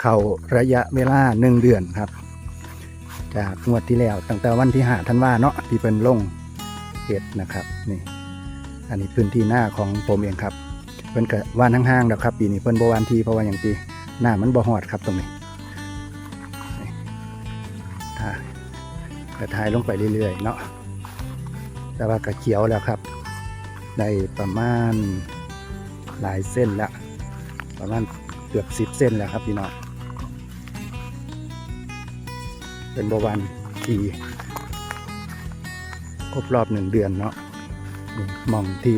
เข้าระยะเวลาหนึ่งเดือนครับ จากงวดที่แล้วตั้งแต่วันที่หาธันว่าเนาะที่เป็นลงเห็ดนะครับนี่อันนี้พื้นที่หน้าของผมเองครับเพิ่นกะว่านห่างๆแล้วครับ ปีนี้เพิ่นบวานทีเพราะว่าอย่างตีหน้ามันบ่ฮอดครับตรงนี้ถ่ายกระทายลงไปเรื่อยๆเนาะแต่ว่ากระเขียวแล้วครับได้ประมาณหลายเส้นล้วประมาณเกือบสิบเส้นแล้วครับพี่น้อง เป็นบวันทีครบรอบหนึ่งเดือนเนาะนี่มองที่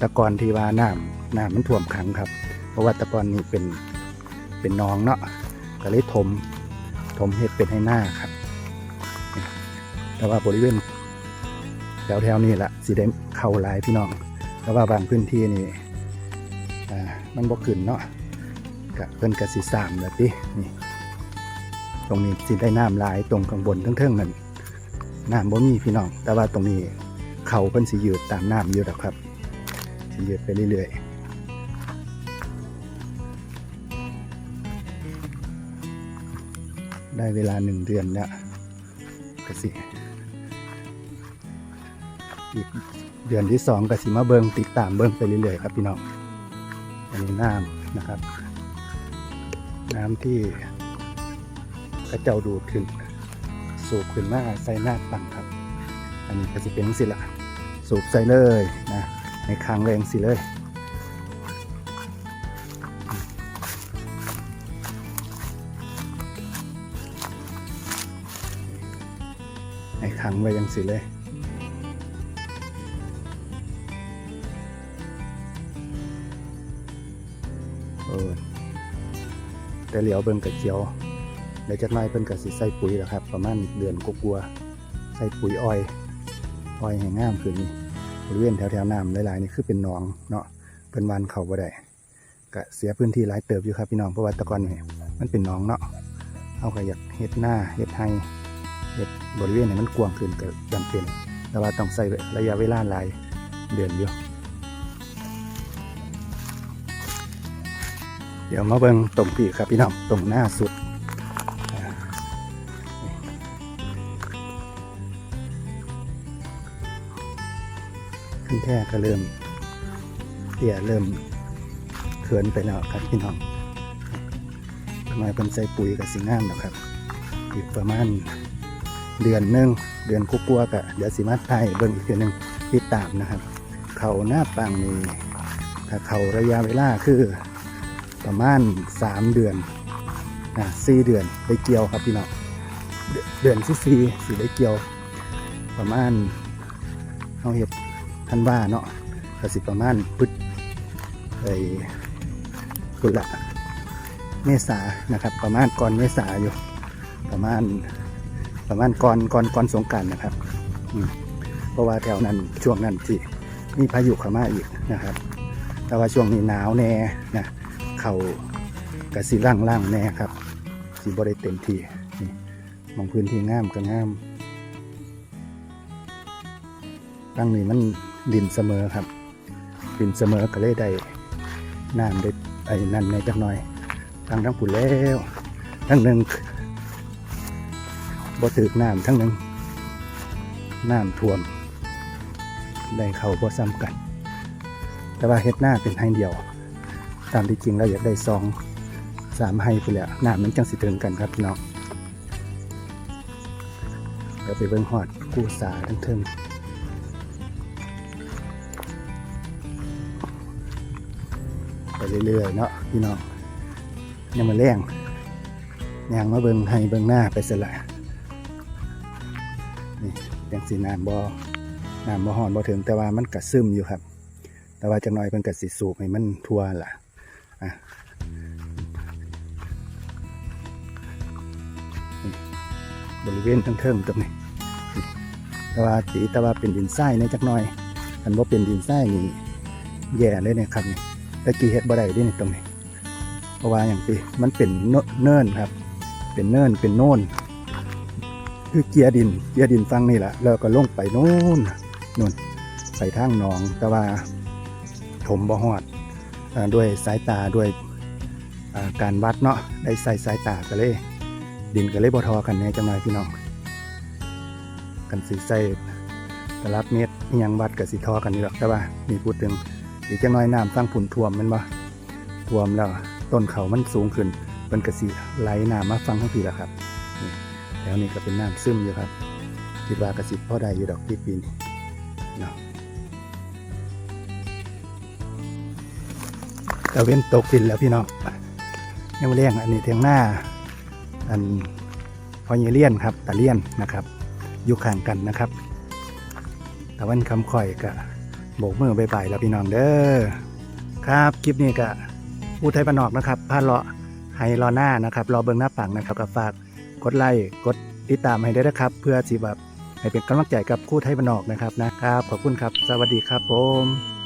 ตะกอนที่ว่าน้ำน้ำมันท่วมขังครับ เพราะว่าตะกอนนี้เป็นเป็นหนองเนาะก็เลยถมถมเห็ดเป็นให้หน้าครับ แต่ว่าบริเวณแถวแถวๆนี้แหละสีได้เข้าหลายพี่น้อง แต่ว่าบางพื้นที่นี่อ่มันบ่ขึ้นเนาะกะเพิ่นกะสิสามแล้วตินี่ ตรงนี้สิได้น้ำหลายตรงข้างบนเทิงๆนั่นน้ำบ่มีพี่น้อง แต่ว่าตรงนี้เขาเพิ่นสิยืดตามน้ำอยู่แล้วครับสิยืดไปเรื่อยๆได้เวลาหนึ่งเดือนแล้วกสิอีกเดือนที่สองกสิมาเบิงติดตามเบิงไปเรื่อยๆครับพี่น้องอันนี้น้ำนะครับ น้ำที่ กระเจ้าดูดขึ้น สูบขึ้นมาใส่หน้าปังครับ อันนี้ก็จะเป็นสิละสูบใส่เลยนะในคางแรงสิเลยในคางไว้ยังสิเลย เออ แต่เหลียวเบิ่งกระเจียว เดี๋ยวจักน่อยเพิ่นก็สิใส่ปุ๋ยแล้วครับ ประมาณเดือนกลัวาๆใส่ปุ๋ยอ้อยอ้อยให้งามขึ้นบริเวณแถวๆน้ำหลายๆนี่คือเป็นหนองเนาะเพิ่นวันเขาบ่ได้ก็เสียพื้นที่หลายเติบอยู่ครับพี่น้องเพราะว่าตะกอนนี่มันเป็นหนองเนาะเอาก็อยากเฮ็ดหน้าเฮ็ดไฮเฮ็ดบริเวณให้มันกว้างขึ้นก็จำเป็น แต่ว่าต้องใส่ระยะเวลาหลายเดือนอยู่เดี๋ยวมาเบิ่งตรงที่ครับพี่น้องตรงหน้าสุด ขึ้นแท่ก็เริ่มเตี่ยเริ่มเขินไปแล้วครับพี่น้องทำไมเป็นใส่ปุ๋ยกับสิงามแล้วครับ อีกประมาณเดือนหนึงเดือนกุกัวกะเดี๋ยวสิมาไทยเบิ่งอีกเดือนหนึงติดตามนะครับ เขาหน้าปังนี่ถ้าเขาระยะเวลาคือประมาณสามเดือนนะสี่เดือนได้เกี่ยวครับพี่น้องเดือนที่สี่สิได้เกี่ยว ประมาณเอาเห็ด ท่านว่าเนาะก็สิประมาณพุทธไอ้กุละเมษานะครับ ประมาณก่อนเมษาอยู่ ประมาณประมาณก่อนก่อนก่อนสงการนะครับเพราะว่าแถวนั้นช่วงนั้นที่มีพายุเข้ามาอีกนะครับ แต่ว่าช่วงนี้หนาวแน่นะเขากระสีร่างร่างแน่ครับสีบริเต็มที่นี่มองพื้นที่งามก็งามตั้งนี้มัน ดินเสมอครับ ดินเสมอก็เลยได้น้ำได้ไอ้นั่นในจักหน่อยตั้งทั้งปุ่นแล้วทั้งหนึ่งบ่ถึกน้ำทั้งหนึ่งน้ำท่วม ได้เขาบ่ซ้ำกัน แต่ว่าเฮ็ดหน้าเป็นให้เดียว ตามที่จริงเราอยากได้สองสามให้ไปแล้วน้ำมันจังสิถึงกันครับพี่น้องเดี๋ยวไปเบิ่งหอดกู้สาทั้งเทิง เรื่อยๆเนาะพี่น้องยังมาแรงยางมาเบิงให้เบิงหน้าไปเสยละนี่ยังสีน้ำบ่น้ำบ่หอนบ่ถึงแต่ว่ามันกระซึมอยู่ครับ แต่ว่าจังน้อยเพิ่นกระสิสูบให้มันทั่วล่ะอะนี่บริเวณทั้งเทิงตรงนี้แต่ว่าตีแต่ว่าเป็นดินทรายในจักหน่อยอันบ่เป็นดินทรายนี่แย่เลยเนี่ยครับนี่ ตะกี้เฮ็ดบ่ได้เดินี่ตรงนี้ เพราะว่าอย่างที่มันเป็นเนเนินครับ เป็นเนินเป็นโน่น คือเกียร์ดิน เกียร์ดินฟังนี่แหละแล้วก็ลงไปโน่นนู่นไปทางหนอง แต่ว่าถมบ่ฮอดอด้วยสายตาด้วยการวัดเนาะได้ใส่สายตากันเลย ดินก็เลยบ่ทอกันแน่จังหน่อยพี่น้อง กันสิใส่ตลับเมตรอิหยังวัดกับสิทอกันนี่หรอกแต่ว่ามีพูดถึง อีกจังน้อยน้ำฟังผุนท่วมมันบ่ท่วมแล้วต้นเขามันสูงขึ้นเป็นกระสิไหลน้ำมาฟังทั้งปีแล้วครับนี่แล้วนี่ก็เป็นน้ำซึมอยู่ครับคิดว่ากระสิพ่อใดอยู่ดอกที่ปีนี้เนาะตะเว้นตกดินแล้วพี่น้องยังไม่เลี้ยงอันนี้เทียงหน้า อันพอเยเลียนครับตะเลียนนะครับอยู่ข้างกันนะครับตะวันคำข่อยกะ โบกมือบายบายแล้วพี่น้องเด้อครับคลิปนี้ก็อุทัยปนนอกนะครับพาเลาะให้รอหน้านะครับรอเบิ้งหน้าปังนะครับกับฝากกดไลค์กดติดตามให้ได้วยนะครับ เพื่อสิแบบให้เป็นกำลังใจกับคู่ไทยปนอกนะครับนะครับ ขอบคุณครับ สวัสดีครับผม